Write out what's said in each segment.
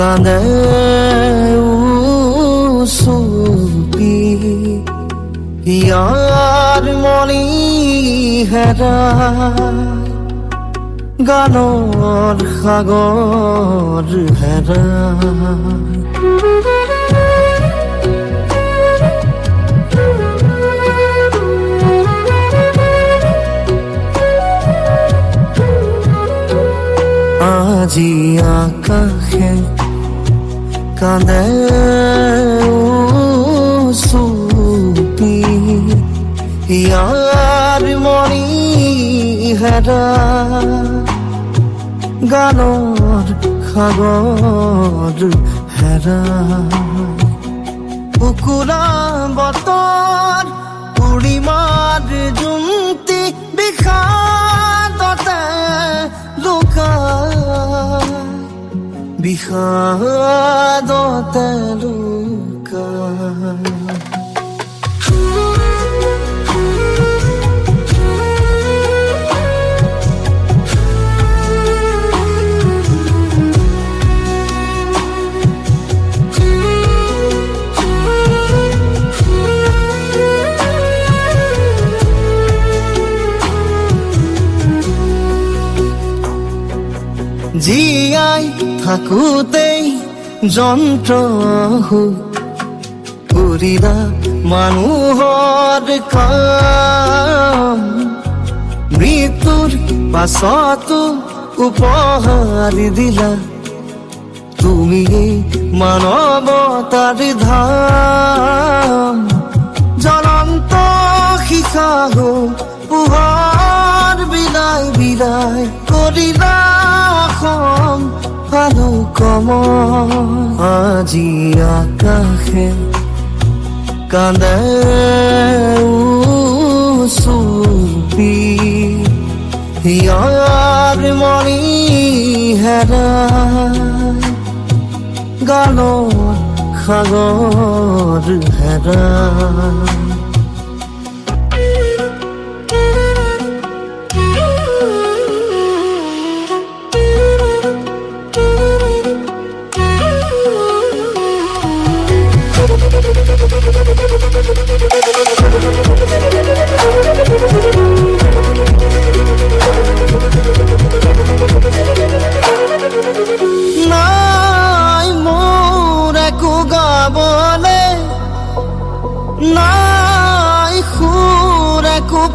কান্দে উচুপি ইয়াৰ মণি হেৰা গানৰ সাগৰ হেৰা আজি আকাশে কান্দে চুপি ইয়াৰ মণি হেৰা গানৰ সাগৰ হেৰা কুকুৰা বতৰ পূৰ্ণিমাৰ জোনটি বিষাদতে লুকাই বিষাদতে লুকাই জীয়াই থাকোতেই যন্ত্ৰ হৈ কৰিলা মানুহৰ কাম। মৃত্যুৰ পাছতো উপহাৰ দিলা তুমি মানৱতাৰ ধাম। কম আজি আকাশে কান্দে চুপি ইয়াৰ মণি হেৰা গানৰ সাগৰ হেৰা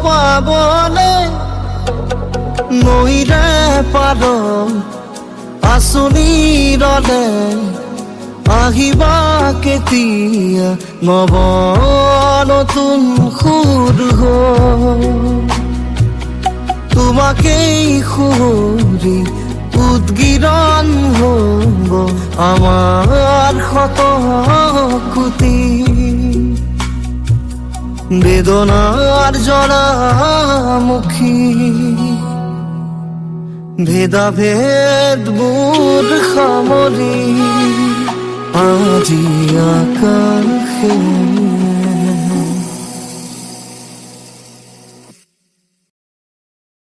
পাবলে নৈৰে পাৰ আঁচনি ৰলে আহিবা কেতিয়া নৱ নতুন সুৰ তোমাকেই সুৰি উদ্গিৰণ হব, আমার ক্ষত কুতি। বেদনার জলামুখী। ভেদাভেদ বুধ খামরি আজি আকাশে